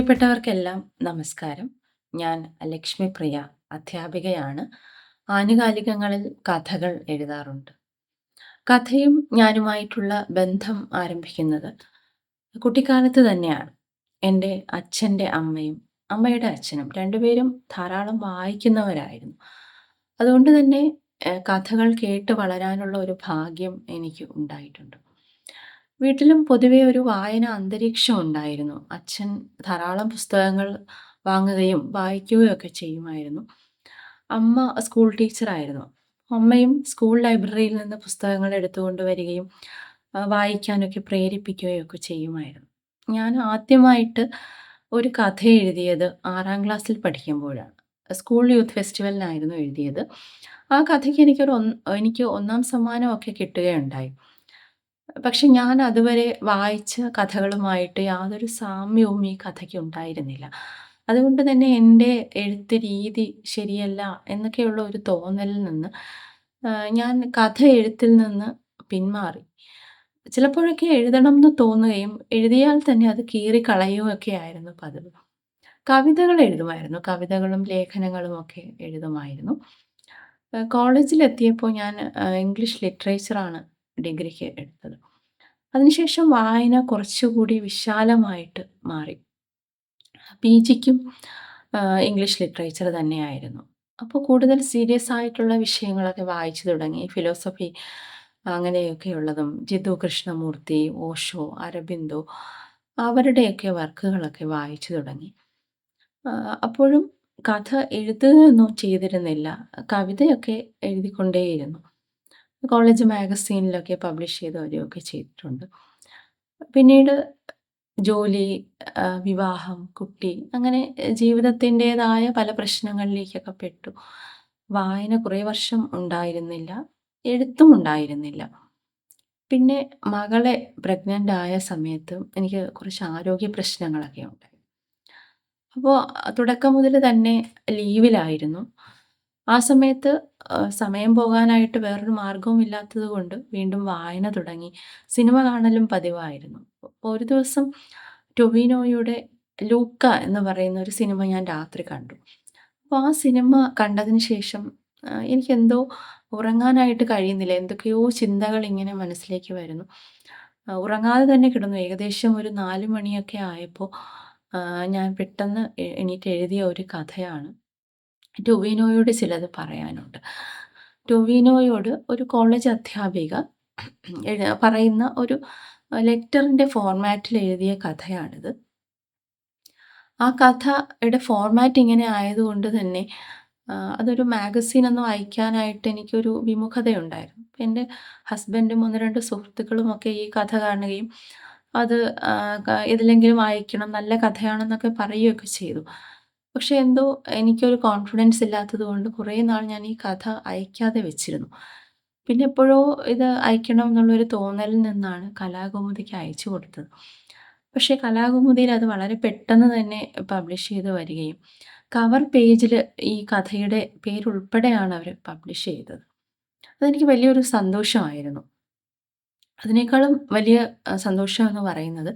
പ്രിയപ്പെട്ടവർക്കെല്ലാം നമസ്കാരം. ഞാൻ ലക്ഷ്മി പ്രിയ അധ്യാപികയാണ്. ആനുകാലികങ്ങളിൽ കഥകൾ എഴുതാറുണ്ട്. കഥയും ഞാനുമായിട്ടുള്ള ബന്ധം ആരംഭിക്കുന്നത് കുട്ടിക്കാലത്ത് തന്നെയാണ്. എന്റെ അച്ഛന്റെ അമ്മയും അമ്മയുടെ അച്ഛനും രണ്ടുപേരും ധാരാളം വായിക്കുന്നവരായിരുന്നു. അതുകൊണ്ട് തന്നെ കഥകൾ കേട്ട് വളരാനുള്ള ഒരു ഭാഗ്യം എനിക്ക് ഉണ്ടായിട്ടുണ്ട്. വീട്ടിലും പൊതുവെ ഒരു വായന അന്തരീക്ഷം ഉണ്ടായിരുന്നു. അച്ഛൻ ധാരാളം പുസ്തകങ്ങൾ വാങ്ങുകയും വായിക്കുകയും ഒക്കെ ചെയ്യുമായിരുന്നു. അമ്മ സ്കൂൾ ടീച്ചറായിരുന്നു. അമ്മയും സ്കൂൾ ലൈബ്രറിയിൽ നിന്ന് പുസ്തകങ്ങൾ എടുത്തുകൊണ്ട് വരികയും വായിക്കാനൊക്കെ പ്രേരിപ്പിക്കുകയും ഒക്കെ ചെയ്യുമായിരുന്നു. ഞാൻ ആദ്യമായിട്ട് ഒരു കഥ എഴുതിയത് ആറാം ക്ലാസ്സിൽ പഠിക്കുമ്പോഴാണ്. സ്കൂൾ യൂത്ത് ഫെസ്റ്റിവലിനായിരുന്നു എഴുതിയത്. ആ കഥയ്ക്ക് എനിക്കൊരു എനിക്ക് ഒന്നാം സമ്മാനമൊക്കെ കിട്ടുകയുണ്ടായി. പക്ഷെ ഞാൻ അതുവരെ വായിച്ച കഥകളുമായിട്ട് യാതൊരു സാമ്യവും ഈ കഥയ്ക്ക് ഉണ്ടായിരുന്നില്ല. അതുകൊണ്ട് തന്നെ എന്റെ എഴുത്ത് രീതി ശരിയല്ല എന്നൊക്കെയുള്ള ഒരു തോന്നലിൽ നിന്ന് ഞാൻ കഥ എഴുത്തിൽ നിന്ന് പിന്മാറി. ചിലപ്പോഴൊക്കെ എഴുതണം എന്ന് തോന്നുകയും എഴുതിയാൽ തന്നെ അത് കീറിക്കളയുകയൊക്കെ ആയിരുന്നു പതിവ്. കവിതകൾ എഴുതുമായിരുന്നു. കവിതകളും ലേഖനങ്ങളും ഒക്കെ എഴുതുമായിരുന്നു. കോളേജിലെത്തിയപ്പോൾ ഞാൻ ഇംഗ്ലീഷ് ലിറ്ററേച്ചറാണ് ഡിഗ്രിക്ക് എടുത്തത്. അതിനുശേഷം വായന കുറച്ചുകൂടി വിശാലമായിട്ട് മാറി. പിജിക്കും ആഹ്, ഇംഗ്ലീഷ് ലിറ്ററേച്ചർ തന്നെയായിരുന്നു. അപ്പോൾ കൂടുതൽ സീരിയസ് ആയിട്ടുള്ള വിഷയങ്ങളൊക്കെ വായിച്ചു തുടങ്ങി. ഫിലോസഫി അങ്ങനെയൊക്കെയുള്ളതും ജിത്തു കൃഷ്ണമൂർത്തി, ഓഷോ, അരബിന്ദോ അവരുടെയൊക്കെ വർക്കുകളൊക്കെ വായിച്ചു തുടങ്ങി. അപ്പോഴും കഥ എഴുതുകയൊന്നും ചെയ്തിരുന്നില്ല. കവിതയൊക്കെ എഴുതിക്കൊണ്ടേയിരുന്നു. കോളേജ് മാഗസീനിലൊക്കെ പബ്ലിഷ് ചെയ്ത് വരികയൊക്കെ ചെയ്തിട്ടുണ്ട്. പിന്നീട് ജോലി, വിവാഹം, കുട്ടി അങ്ങനെ ജീവിതത്തിന്റെതായ പല പ്രശ്നങ്ങളിലേക്കൊക്കെ പെട്ടു. വായന കുറേ വർഷം ഉണ്ടായിരുന്നില്ല. എഴുത്തും ഉണ്ടായിരുന്നില്ല. പിന്നെ മകളെ പ്രഗ്നന്റ് ആയ സമയത്ത് എനിക്ക് കുറച്ച് ആരോഗ്യ പ്രശ്നങ്ങളൊക്കെ ഉണ്ടായി. അപ്പോൾ തുടക്കം മുതൽ തന്നെ ലീവിലായിരുന്നു. ആ സമയത്ത് സമയം പോകാനായിട്ട് വേറൊരു മാർഗവും ഇല്ലാത്തത് കൊണ്ട് വീണ്ടും വായന തുടങ്ങി. സിനിമ കാണലും പതിവായിരുന്നു. അപ്പോൾ ഒരു ദിവസം ടൊവിനോയുടെ 'ലൂക്ക' എന്ന് പറയുന്ന ഒരു സിനിമ ഞാൻ രാത്രി കണ്ടു. അപ്പോൾ ആ സിനിമ കണ്ടതിന് ശേഷം എനിക്കെന്തോ ഉറങ്ങാനായിട്ട് കഴിയുന്നില്ല. എന്തൊക്കെയോ ചിന്തകൾ ഇങ്ങനെ മനസ്സിലേക്ക് വരുന്നു. ഉറങ്ങാതെ തന്നെ കിടന്നു. ഏകദേശം ഒരു 4 മണിയൊക്കെ ആയപ്പോൾ ഞാൻ പെട്ടെന്ന് എണീറ്റ് എഴുതിയ ഒരു കഥയാണ്. ടൊവിനോയോട് ചിലത് പറയാനുണ്ട്. ടൊവിനോയോട് ഒരു കോളേജ് അധ്യാപിക പറയുന്ന ഒരു ലെറ്ററിന്റെ ഫോർമാറ്റിൽ എഴുതിയ കഥയാണിത്. ആ കഥയുടെ ഫോർമാറ്റ് ഇങ്ങനെ ആയതുകൊണ്ട് തന്നെ അതൊരു മാഗസീനൊന്നും അയക്കാനായിട്ട് എനിക്കൊരു വിമുഖതയുണ്ടായിരുന്നു. അപ്പം എന്റെ ഹസ്ബൻഡും 1, 2 സുഹൃത്തുക്കളുമൊക്കെ ഈ കഥ കാണുകയും അത് ഇതിലെങ്കിലും വായിക്കണം നല്ല കഥയാണെന്നൊക്കെ പറയുകയൊക്കെ ചെയ്തു. പക്ഷെ എന്തോ എനിക്കൊരു കോൺഫിഡൻസ് ഇല്ലാത്തത് കൊണ്ട് കുറേ നാൾ ഞാൻ ഈ കഥ അയക്കാതെ വെച്ചിരുന്നു. പിന്നെ എപ്പോഴോ ഇത് അയക്കണം എന്നുള്ളൊരു തോന്നലിൽ നിന്നാണ് കലാകൗമുദിക്ക് അയച്ചു കൊടുത്തത്. പക്ഷേ കലാകൗമുദിയിൽ അത് വളരെ പെട്ടെന്ന് തന്നെ പബ്ലിഷ് ചെയ്ത് വരികയും കവർ പേജിൽ ഈ കഥയുടെ പേരുൾപ്പെടെയാണ് അവർ പബ്ലിഷ് ചെയ്തത്. അതെനിക്ക് വലിയൊരു സന്തോഷമായിരുന്നു. അതിനേക്കാളും വലിയ സന്തോഷം എന്ന് പറയുന്നത്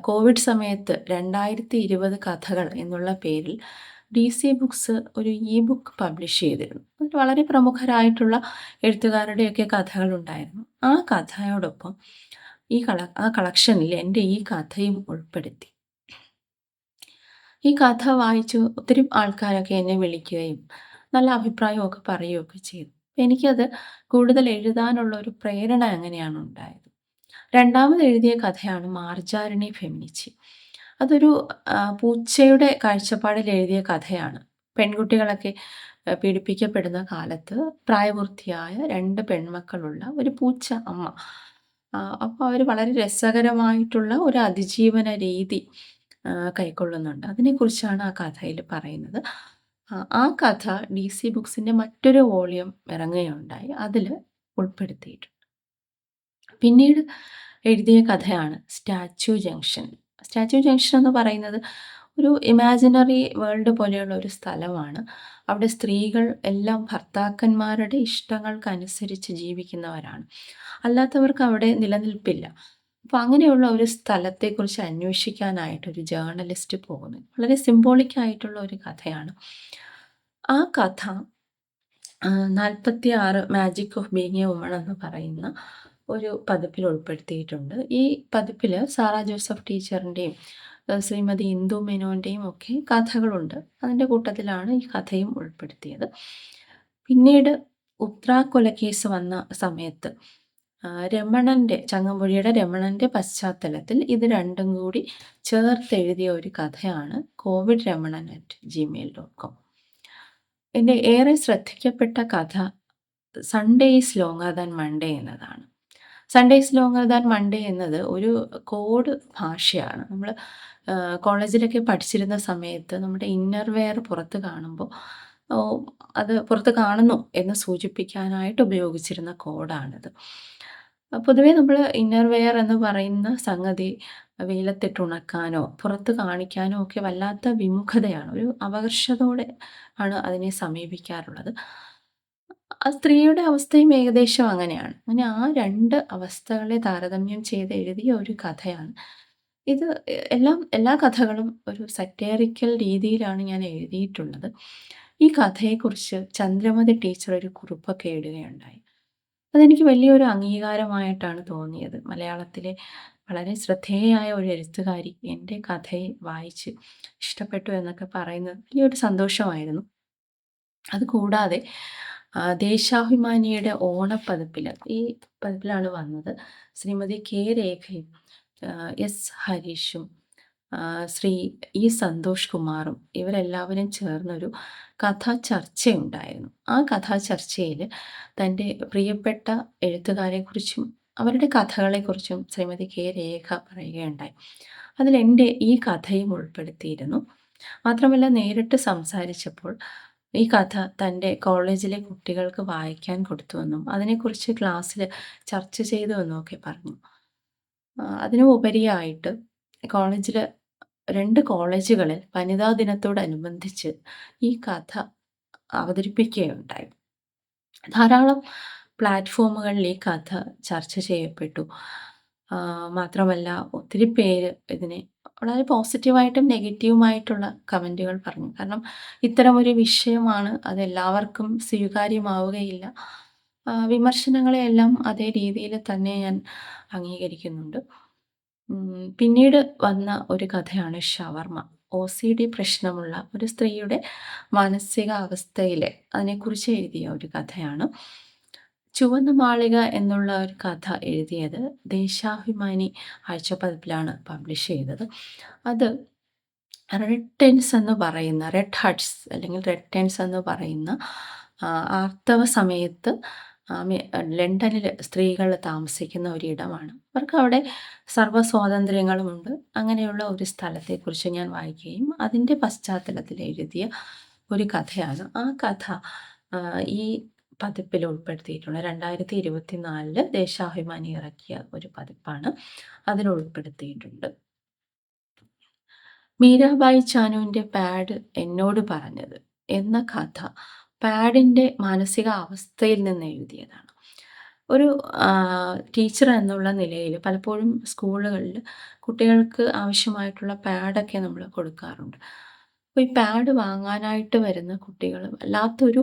കോവിഡ് സമയത്ത് 2020 കഥകൾ എന്നുള്ള പേരിൽ ഡി സി ബുക്സ് ഒരു ഇ ബുക്ക് പബ്ലിഷ് ചെയ്തിരുന്നു. അതിൽ വളരെ പ്രമുഖരായിട്ടുള്ള എഴുത്തുകാരുടെയൊക്കെ കഥകളുണ്ടായിരുന്നു. ആ കഥയോടൊപ്പം ഈ കള ആ കളക്ഷനിൽ എന്റെ ഈ കഥയും ഉൾപ്പെടുത്തി. ഈ കഥ വായിച്ചു ഒത്തിരി ആൾക്കാരൊക്കെ എന്നെ വിളിക്കുകയും നല്ല അഭിപ്രായമൊക്കെ പറയുകയൊക്കെ ചെയ്തു. എനിക്കത് കൂടുതൽ എഴുതാനുള്ള ഒരു പ്രേരണ അങ്ങനെയാണ് ഉണ്ടായത്. രണ്ടാമത് എഴുതിയ കഥയാണ് മാർജാരണി ഫെമിനിച്ചി. അതൊരു പൂച്ചയുടെ കാഴ്ചപ്പാടിൽ എഴുതിയ കഥയാണ്. പെൺകുട്ടികളൊക്കെ പീഡിപ്പിക്കപ്പെടുന്ന കാലത്ത് പ്രായപൂർത്തിയായ രണ്ട് പെൺമക്കളുള്ള ഒരു പൂച്ച അമ്മ. അപ്പോൾ അവർ വളരെ രസകരമായിട്ടുള്ള ഒരു അതിജീവന രീതി കൈക്കൊള്ളുന്നുണ്ട്. അതിനെക്കുറിച്ചാണ് ആ കഥയിൽ പറയുന്നത്. ആ കഥ ഡി സി ബുക്സിന്റെ മറ്റൊരു വോളിയം ഇറങ്ങുകയുണ്ടായി. അതിൽ ഉൾപ്പെടുത്തിയിട്ടുണ്ട്. പിന്നീട് എഴുതിയ കഥയാണ് സ്റ്റാച്യു ജംഗ്ഷൻ. സ്റ്റാച്യു ജംഗ്ഷൻ എന്ന് പറയുന്നത് ഒരു ഇമാജിനറി വേൾഡ് പോലെയുള്ള ഒരു സ്ഥലമാണ്. അവിടെ സ്ത്രീകൾ എല്ലാം ഭർത്താക്കന്മാരുടെ ഇഷ്ടങ്ങൾക്കനുസരിച്ച് ജീവിക്കുന്നവരാണ്. അല്ലാത്തവർക്ക് അവിടെ നിലനിൽപ്പില്ല. അപ്പോൾ അങ്ങനെയുള്ള ഒരു സ്ഥലത്തെക്കുറിച്ച് അന്വേഷിക്കാനായിട്ട് ഒരു ജേർണലിസ്റ്റ് പോകുന്നു. വളരെ സിംബോളിക് ആയിട്ടുള്ള ഒരു കഥയാണ്. ആ കഥ നാൽപ്പത്തി ആറ് magic of being a woman എന്ന് പറയുന്ന ഒരു പതിപ്പിൽ ഉൾപ്പെടുത്തിയിട്ടുണ്ട്. ഈ പതിപ്പിൽ സാറ ജോസഫ് ടീച്ചറിന്റെയും ശ്രീമതി ഇന്ദു മേനോന്റെയും ഒക്കെ കഥകളുണ്ട്. അതിന്റെ കൂട്ടത്തിലാണ് ഈ കഥയും ഉൾപ്പെടുത്തിയത്. പിന്നീട് ഉത്രാ കൊലക്കേസ് വന്ന സമയത്ത് രമണന്റെ ചങ്ങമ്പുഴിയുടെ രമണന്റെ പശ്ചാത്തലത്തിൽ ഇത് രണ്ടും കൂടി ചേർത്തെഴുതിയ ഒരു കഥയാണ് covid Raman at Gmail dot com. എന്റെ ഏറെ ശ്രദ്ധിക്കപ്പെട്ട കഥ Sunday is longer than Monday എന്നതാണ്. Sunday is longer than Monday എന്നത് ഒരു കോഡ് ഭാഷയാണ്. നമ്മൾ കോളേജിലൊക്കെ പഠിച്ചിരുന്ന സമയത്ത് നമ്മുടെ ഇന്നർ വെയർ പുറത്ത് കാണുമ്പോൾ അത് പുറത്ത് കാണുന്നു എന്ന് സൂചിപ്പിക്കാനായിട്ട് ഉപയോഗിച്ചിരുന്ന കോഡാണിത്. പൊതുവേ നമ്മൾ ഇന്നർ വെയർ എന്ന് പറയുന്ന സംഗതി വെയിലത്തിട്ട് ഉണക്കാനോ പുറത്ത് കാണിക്കാനോ ഒക്കെ വല്ലാത്ത വിമുഖതയാണ്. ഒരു അപകർഷതോടെ ആണ് അതിനെ സമീപിക്കാറുള്ളത്. ആ സ്ത്രീയുടെ അവസ്ഥയും ഏകദേശം അങ്ങനെയാണ്. അങ്ങനെ ആ രണ്ട് അവസ്ഥകളെ താരതമ്യം ചെയ്ത് എഴുതിയ ഒരു കഥയാണ്. ഇത് എല്ലാം എല്ലാ കഥകളും ഒരു സറ്റേറിക്കൽ രീതിയിലാണ് ഞാൻ എഴുതിയിട്ടുള്ളത്. ഈ കഥയെക്കുറിച്ച് ചന്ദ്രമതി ടീച്ചർ ഒരു കുറിപ്പൊക്കെ ഇടുകയുണ്ടായി. അതെനിക്ക് വലിയൊരു അംഗീകാരമായിട്ടാണ് തോന്നിയത്. മലയാളത്തിലെ വളരെ ശ്രദ്ധേയായ ഒരു എഴുത്തുകാരി എന്റെ കഥയെ വായിച്ച് ഇഷ്ടപ്പെട്ടു എന്നൊക്കെ പറയുന്നത് വലിയൊരു സന്തോഷമായിരുന്നു. അതുകൂടാതെ ദേശാഭിമാനിയുടെ ഓണപ്പതിപ്പിൽ ഈ പതിപ്പിലാണ് വന്നത്. ശ്രീമതി കെ രേഖയും എസ് ഹരീഷും ശ്രീ ഇ സന്തോഷ് കുമാറും ഇവരെല്ലാവരും ചേർന്നൊരു കഥാ ചർച്ചയുണ്ടായിരുന്നു. ആ കഥാ ചർച്ചയിൽ തന്റെ പ്രിയപ്പെട്ട എഴുത്തുകാരെക്കുറിച്ചും അവരുടെ കഥകളെക്കുറിച്ചും ശ്രീമതി കെ രേഖ പറയുകയുണ്ടായി. അതിൽ എന്റെ ഈ കഥയും ഉൾപ്പെടുത്തിയിരുന്നു. മാത്രമല്ല നേരിട്ട് സംസാരിച്ചപ്പോൾ ഈ കഥ തന്റെ കോളേജിലെ കുട്ടികൾക്ക് വായിക്കാൻ കൊടുത്തുവെന്നും അതിനെക്കുറിച്ച് ക്ലാസ്സിൽ ചർച്ച ചെയ്തുവെന്നും ഒക്കെ പറഞ്ഞു. അതിനും ഉപരിയായിട്ട് കോളേജിൽ രണ്ട് കോളേജുകളിൽ വനിതാ ദിനത്തോടനുബന്ധിച്ച് ഈ കഥ അവതരിപ്പിക്കുകയുണ്ടായി. ധാരാളം പ്ലാറ്റ്ഫോമുകളിൽ ഈ കഥ ചർച്ച ചെയ്യപ്പെട്ടു. മാത്രമല്ല ഒത്തിരി പേര് ഇതിനെ വളരെ പോസിറ്റീവായിട്ടും നെഗറ്റീവുമായിട്ടുള്ള കമന്റുകൾ പറഞ്ഞു. കാരണം ഇത്തരമൊരു വിഷയമാണ് അത് എല്ലാവർക്കും സ്വീകാര്യമാവുകയില്ല. വിമർശനങ്ങളെയെല്ലാം അതേ രീതിയിൽ തന്നെ ഞാൻ അംഗീകരിക്കുന്നുണ്ട്. പിന്നീട് വന്ന ഒരു കഥയാണ് ഷവർമ്മ. ഒ സി ഡി പ്രശ്നമുള്ള ഒരു സ്ത്രീയുടെ മാനസികാവസ്ഥയിലെ അതിനെക്കുറിച്ച് എഴുതിയ ഒരു കഥയാണ്. ചുവന്ന മാളിക എന്നുള്ള ഒരു കഥ എഴുതിയത് ദേശാഭിമാനി ആഴ്ചപ്പതിപ്പിലാണ് പബ്ലിഷ് ചെയ്തത്. അത് റെഡ് ടെൻസ് എന്ന് പറയുന്ന റെഡ് ഹട്ട്സ് അല്ലെങ്കിൽ റെഡ് ടെൻസ് എന്ന് പറയുന്ന ആർത്തവ സമയത്ത് ലണ്ടനിൽ സ്ത്രീകൾ താമസിക്കുന്ന ഒരിടമാണ്. അവർക്കവിടെ സർവ സ്വാതന്ത്ര്യങ്ങളുമുണ്ട്. അങ്ങനെയുള്ള ഒരു സ്ഥലത്തെക്കുറിച്ച് ഞാൻ വായിക്കുകയും അതിന്റെ പശ്ചാത്തലത്തിൽ എഴുതിയ ഒരു കഥയാണ്. ആ കഥ ഈ പതിപ്പിൽ ഉൾപ്പെടുത്തിയിട്ടുണ്ട്. 2024 ദേശാഭിമാനി ഇറക്കിയ ഒരു പതിപ്പാണ്. അതിൽ ഉൾപ്പെടുത്തിയിട്ടുണ്ട്. മീരാബായി ചാനുവിന്റെ പാഡ് എന്നോട് പറഞ്ഞത് എന്ന കഥ പാഡിന്റെ മാനസികാവസ്ഥയിൽ നിന്ന് എഴുതിയതാണ്. ഒരു ടീച്ചർ എന്നുള്ള നിലയിൽ പലപ്പോഴും സ്കൂളുകളിൽ കുട്ടികൾക്ക് ആവശ്യമായിട്ടുള്ള പാഡൊക്കെ നമ്മൾ കൊടുക്കാറുണ്ട്. അപ്പോൾ ഈ പാഡ് വാങ്ങാനായിട്ട് വരുന്ന കുട്ടികൾ വല്ലാത്തൊരു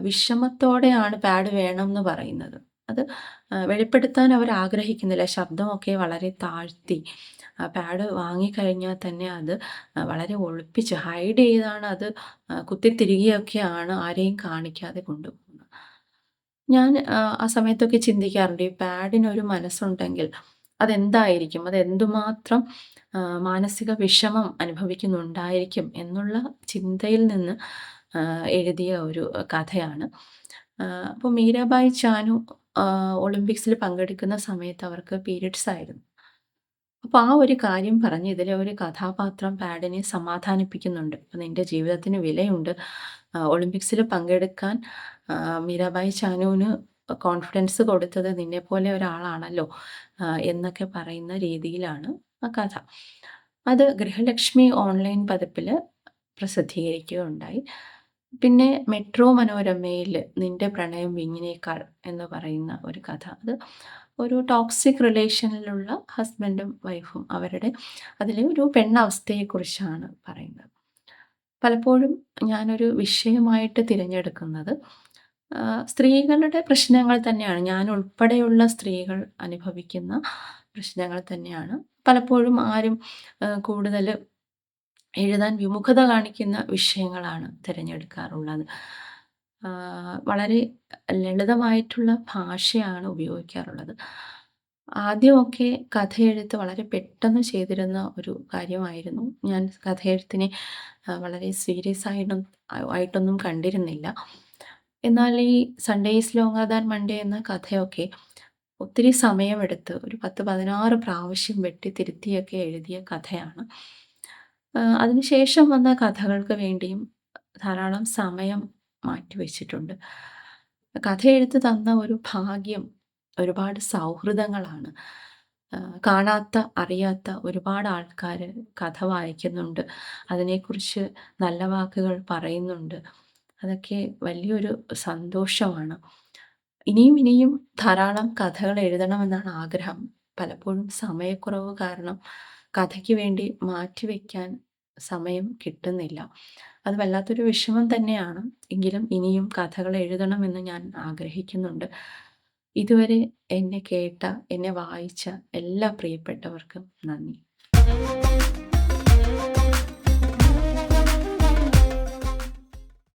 വിഷമത്തോടെയാണ് പാഡ് വേണം എന്ന് പറയുന്നത്. അത് വെളിപ്പെടുത്താൻ അവർ ആഗ്രഹിക്കുന്നില്ല. ശബ്ദമൊക്കെ വളരെ താഴ്ത്തി പാഡ് വാങ്ങിക്കഴിഞ്ഞാൽ തന്നെ അത് വളരെ ഒളിപ്പിച്ച് ഹൈഡ് ചെയ്താണ് അത് കുത്തിത്തിരികെയൊക്കെയാണ് ആരെയും കാണിക്കാതെ കൊണ്ടുപോകുന്നത്. ഞാൻ ആ സമയത്തൊക്കെ ചിന്തിക്കാറുണ്ട് ഈ പാഡിനൊരു മനസ്സുണ്ടെങ്കിൽ അതെന്തായിരിക്കും? അത് എന്തുമാത്രം ആഹ് മാനസിക വിഷമം അനുഭവിക്കുന്നുണ്ടായിരിക്കും എന്നുള്ള ചിന്തയിൽ നിന്ന് എഴുതിയ ഒരു കഥയാണ്. അപ്പോൾ മീരാബായി ചാനു ഒളിമ്പിക്സിൽ പങ്കെടുക്കുന്ന സമയത്ത് അവർക്ക് പീരിയഡ്സ് ആയിരുന്നു. അപ്പോൾ ആ ഒരു കാര്യം പറഞ്ഞ് ഇതിലെ ഒരു കഥാപാത്രം പാഡിനെ സമാധാനിപ്പിക്കുന്നുണ്ട്. അപ്പം നിന്റെ ജീവിതത്തിന് വിലയുണ്ട്. ഒളിമ്പിക്സിൽ പങ്കെടുക്കാൻ മീരാബായ് ചാനുവിന് കോൺഫിഡൻസ് കൊടുത്തത് നിന്നെപ്പോലെ ഒരാളാണല്ലോ" എന്നൊക്കെ പറയുന്ന രീതിയിലാണ് ആ കഥ. അത് ഗൃഹലക്ഷ്മി ഓൺലൈൻ പതിപ്പിൽ പ്രസിദ്ധീകരിക്കുകയുണ്ടായി. പിന്നെ മെട്രോ മനോരമയിൽ നിന്റെ പ്രണയം വിങ്ങിനേക്കാൾ എന്ന് പറയുന്ന ഒരു കഥ. അത് ഒരു ടോക്സിക് റിലേഷനിലുള്ള ഹസ്ബൻഡും വൈഫും അവരുടെ അതിലെ ഒരു പെണ്ണവസ്ഥയെക്കുറിച്ചാണ് പറയുന്നത്. പലപ്പോഴും ഞാനൊരു വിഷയമായിട്ട് തിരഞ്ഞെടുക്കുന്നത് സ്ത്രീകളുടെ പ്രശ്നങ്ങൾ തന്നെയാണ്. ഞാൻ ഉൾപ്പെടെയുള്ള സ്ത്രീകൾ അനുഭവിക്കുന്ന പ്രശ്നങ്ങൾ തന്നെയാണ്. പലപ്പോഴും ആരും കൂടുതൽ എഴുതാൻ വിമുഖത കാണിക്കുന്ന വിഷയങ്ങളാണ് തിരഞ്ഞെടുക്കാറുള്ളത്. വളരെ ലളിതമായിട്ടുള്ള ഭാഷയാണ് ഉപയോഗിക്കാറുള്ളത്. ആദ്യമൊക്കെ കഥയെഴുത്ത് വളരെ പെട്ടെന്ന് ചെയ്തിരുന്ന ഒരു കാര്യമായിരുന്നു. ഞാൻ കഥയെഴുത്തിനെ വളരെ സീരിയസ് ആയിട്ടും ആയിട്ടൊന്നും കണ്ടിരുന്നില്ല. എന്നാൽ ഈ Sunday is longer than Monday എന്ന കഥയൊക്കെ ഒത്തിരി സമയമെടുത്ത് ഒരു 10, 16 പ്രാവശ്യം വെട്ടി തിരുത്തിയൊക്കെ എഴുതിയ കഥയാണ്. അതിനുശേഷം വന്ന കഥകൾക്ക് വേണ്ടിയും ധാരാളം സമയം മാറ്റിവെച്ചിട്ടുണ്ട്. കഥ എഴുത്ത് തന്ന ഒരു ഭാഗ്യം ഒരുപാട് സൗഹൃദങ്ങളാണ്. കാണാത്ത, അറിയാത്ത ഒരുപാട് ആൾക്കാർ കഥ വായിക്കുന്നുണ്ട്. അതിനെക്കുറിച്ച് നല്ല വാക്കുകൾ പറയുന്നുണ്ട്. അതൊക്കെ വലിയൊരു സന്തോഷമാണ്. ഇനിയും ഇനിയും ധാരാളം കഥകൾ എഴുതണമെന്നാണ് ആഗ്രഹം. പലപ്പോഴും സമയക്കുറവ് കാരണം കഥയ്ക്ക് വേണ്ടി മാറ്റിവെക്കാൻ സമയം കിട്ടുന്നില്ല. അത് വല്ലാത്തൊരു വിഷമം തന്നെയാണ്. എങ്കിലും ഇനിയും കഥകൾ എഴുതണമെന്ന് ഞാൻ ആഗ്രഹിക്കുന്നുണ്ട്. ഇതുവരെ എന്നെ കേട്ട, എന്നെ വായിച്ച എല്ലാ പ്രിയപ്പെട്ടവർക്കും നന്ദി.